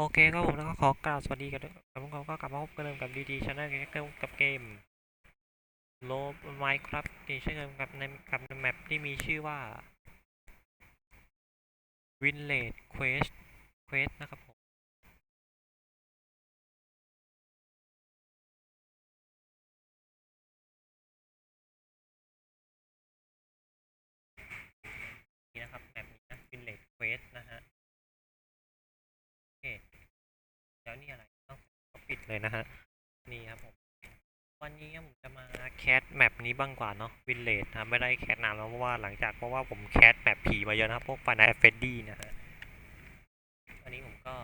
โอเคครับผมแล้วก็ขอกล่าวสวัสดีกันด้วยแล้วพวกเราก็กลับมาพบกันเดิมกับดีดีชาแนลกับเกมโลบไมค์ครับนี่เช่นเดิมกับในกับในแมปที่มีชื่อว่า Village Quest Quest นะครับผมนี่นะครับแมปนี้ ปิดเลยนะฮะ นี่ครับผม วันนี้ผมจะมาแคสแมปนี้บ้างกว่าเนาะวินเลจนะไม่ได้แคสนานแล้วเพราะว่าหลังจากเพราะว่าผมแคสแมปผีมาเยอะนะครับพวกฟานาเฟดดี้นะฮะอันนี้ผมก็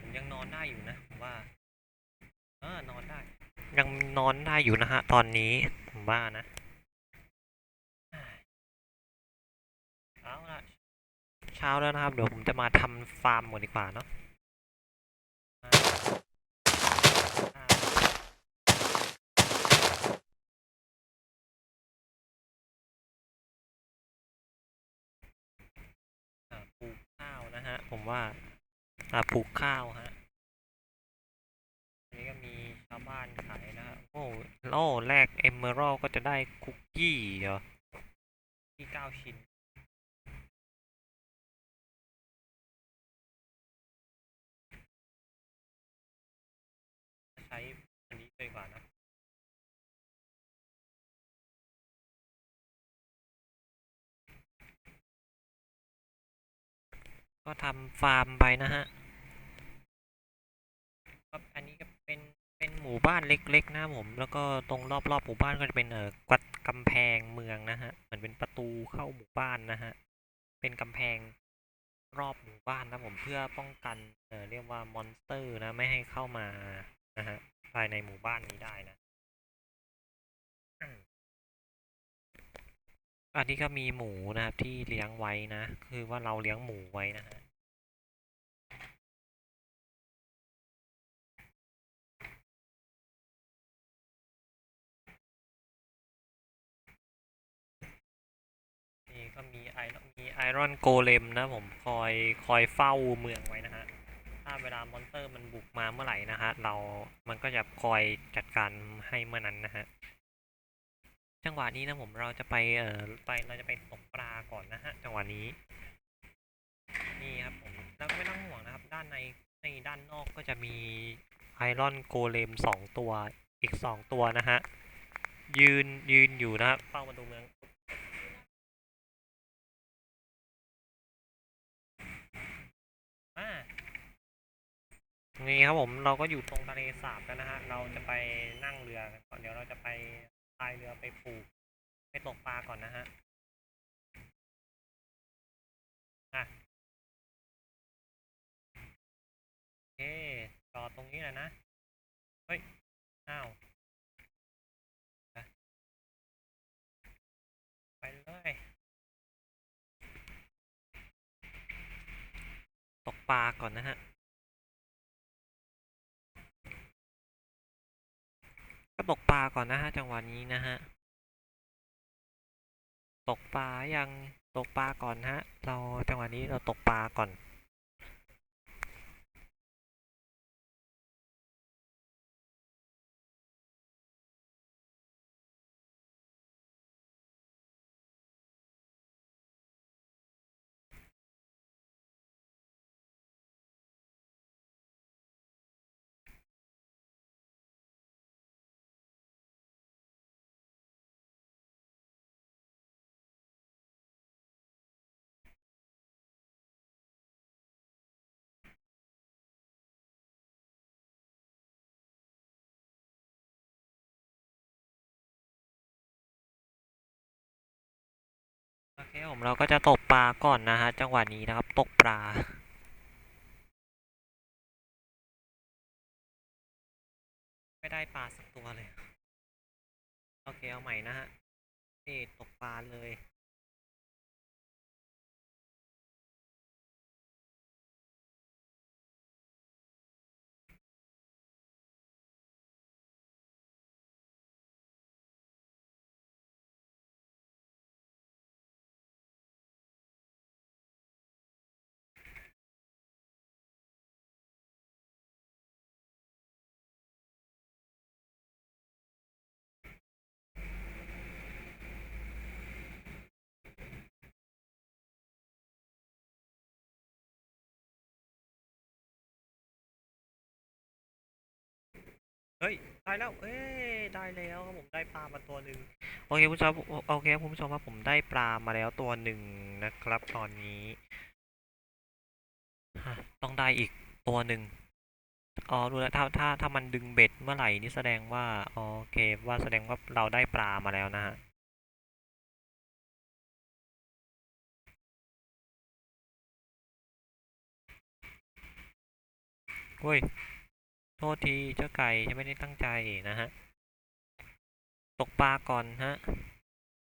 ผมยังนอนได้อยู่นะผมว่าเออนอนได้ ยังนอนได้อยู่นะฮะ ตอนนี้ผมว่านะเอาละเช้าแล้วนะครับ เดี๋ยวผมจะมาทำฟาร์มก่อนดีกว่าเนาะอ่าอ่า อ่าปลูกข้าวนะ ฮะ ผมว่า อ่าปลูกข้าวฮะอันนี้ก็มีชาวบ้านขายนะฮะโอ้โล่แรกเอมเมอรัลก็จะได้คุกกี้เหรอที่เก้าชิ้น ก็ทำฟาร์มไปนะฮะอันนี้ก็เป็นเป็นหมู่บ้านเล็กๆนะผม แล้วก็ตรงรอบๆหมู่บ้านก็จะเป็นเออกัดกำแพงเมืองนะฮะ เหมือนเป็นประตูเข้าหมู่บ้านนะฮะ เป็นกำแพงรอบหมู่บ้านนะผมเพื่อป้องกันเออเรียกว่ามอนสเตอร์นะไม่ให้เข้ามานะฮะภายในหมู่บ้านนี้ได้นะอันนี้ก็มีหมูนะครับที่เลี้ยงไว้นะ คือว่าเราเลี้ยงหมูไว้นะฮะ ก็มีไอมีไอรอนโกเลมนะผมคอยคอยเฝ้าเมืองไว้นะฮะ ถ้าเวลามอนสเตอร์มันบุกมาเมื่อไหร่นะฮะ เรามันก็จะคอยจัดการให้เมื่อนั้นนะฮะ จังหวะนี้นะผมเราจะไปเอ่อไปเราจะไปตกปลาก่อนนะฮะ จังหวะนี้ นี่ครับผมแล้วก็ไม่ต้องห่วงนะครับ ด้านในในด้านนอกก็จะมีไอรอนโกเลมสองตัวอีกสองตัวนะฮะยืนยืนอยู่นะครับเฝ้าประตูเมือง นี่ครับผมเราก็อยู่ตรงทะเลสาบกันนะฮะ เราจะไปนั่งเรือกันก่อนเดี๋ยวเราจะไปพายเรือไปปลูกไปตกปลาก่อนนะฮะอะโอเคจอดตรงนี้แหละนะ เฮ้ย อ้าวไปเลยตกปลาก่อนนะฮะ ก็ตกปลาก่อนนะฮะ จังหวะนี้นะฮะ ตกปลายังตกปลาก่อนฮะ เราจังหวะนี้เราตกปลาก่อน โอเคผมเราก็จะตกปลาก่อนนะฮะจังหวะนี้นะครับตกปลาไม่ได้ปลาสักตัวเลย โอเคเอาใหม่นะฮะนี่ตกปลาเลย เฮ้ยได้แล้วเอ้ยได้แล้วครับผมได้ปลามาตัวหนึ่งโอเคคุณผู้ชมโอเคคุณผู้ชมครับผมได้ปลามาแล้วตัวหนึ่งนะครับ ตอนนี้ต้องได้อีกตัวหนึ่งอ๋อรู้แล้วถ้าถ้าถ้ามันดึงเบ็ดเมื่อไหร่นี่แสดงว่าโอเค ว่าแสดงว่าเราได้ปลามาแล้วนะฮะเฮ้ย โทษทีเจ้าไก่ฉันไม่ได้ตั้งใจนะฮะ ตกปลาก่อนฮะ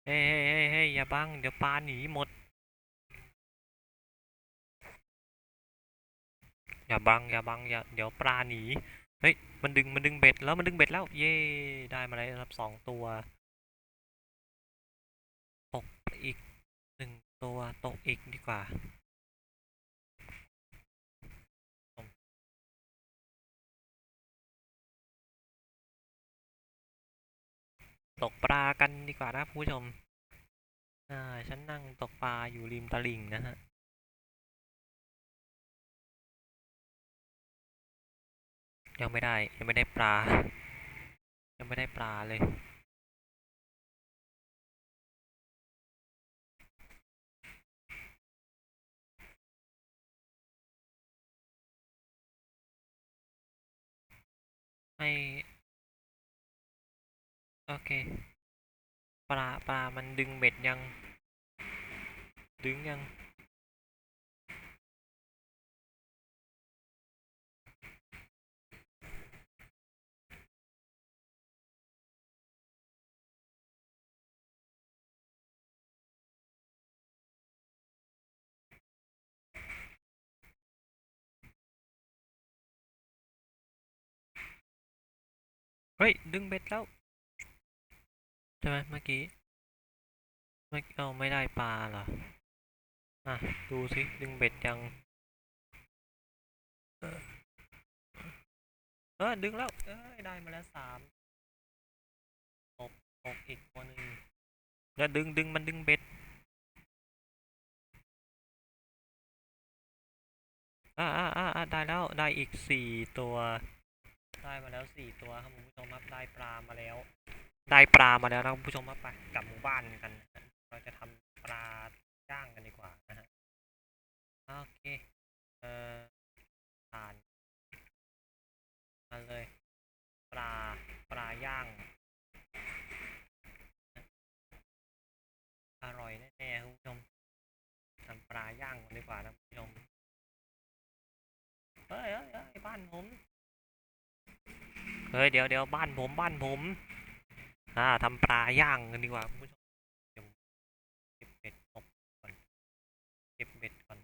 เฮ้ยเฮ้ยเฮ้ยเฮ้อย่าบัง เดี๋ยวปลาหนีหมด อย่าบัง อย่าบัง อย่า เดี๋ยวปลาหนี เฮ้ย มันดึง มันดึงเบ็ดแล้ว มันดึงเบ็ดแล้ว เย่ได้มาแล้วครับสองตัว ตกอีกหนึ่งตัว ตกอีกดีกว่า ตกปลากันดีกว่านะผู้ชม อ่า ฉันนั่งตกปลาอยู่ริมตลิ่งนะฮะ ยังไม่ได้ ยังไม่ได้ปลา ยังไม่ได้ปลาเลยไม่ โอเค ปลาปลามันดึงเบ็ดยัง ดึงยัง เฮ้ย ดึงเบ็ดแล้ว ใช่ไหมเมื่อกี้เมื่อกี้เอาไม่ได้ปลาเหรอ อะ ดูสิ ดึงเบ็ดยัง เออ ดึงแล้วเอ้ยได้มาแล้วสามตกตกอีกตัวหนึ่งแล้วดึงดึงมันดึงเบ็ดอ่าอ่าอ่าอ่าได้แล้วได้อีกสี่ตัว ได้มาแล้วสี่ตัวครับคุณผู้ชมครับได้ปลามาแล้ว ได้ปลามาแล้วนะคุณผู้ชมครับไปกลับหมู่บ้านกัน เราจะทำปลาย่างกันดีกว่านะฮะโอเคเอ่อผ่านมาเลย ปลาปลาย่าง อร่อยแน่ๆคุณผู้ชมทำปลาย่างกันดีกว่านะคุณผู้ชมเฮ้ยเฮ้ยเฮ้ยบ้านผมเฮ้ยเดี๋ยวเดี๋ยวบ้านผมบ้านผม อ่าทำปลาย่างกันดีกว่าคุณผู้ชมเดี๋ยวผมเก็บเบ็ดตกก่อนเก็บเบ็ดก่อน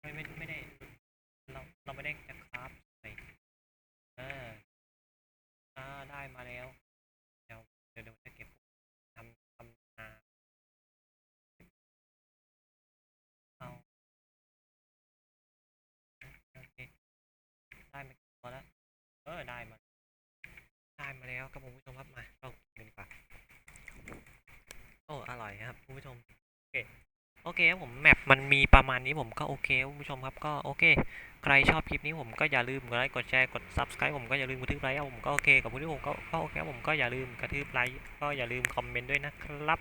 ไม่ไม่ไม่ได้เราเราไม่ได้จะคราฟใส่เอออ่าได้มาแล้วเดี๋ยวเดี๋ยวจะเก็บทำทำนาเอาโอเคได้มากี่ตัวแล้วเออได้มา มาแล้วครับคุณผู้ชมครับมาลองกินดีกว่าโอ้อร่อยครับคุณผู้ชมโอเคโอเคครับผมแมปมันมีประมาณนี้ผมก็โอเคคุณผู้ชมครับก็โอเค ใครชอบคลิปนี้ผมก็อย่าลืมกดไลค์กดแชร์กด subscribe ผมก็อย่าลืมกระทืบไลค์ผมก็โอเคกับผู้ที่ผมก็ก็โอเคผมก็อย่าลืมกระทืบไลค์ก็อย่าลืมคอมเมนต์ด้วยนะครับ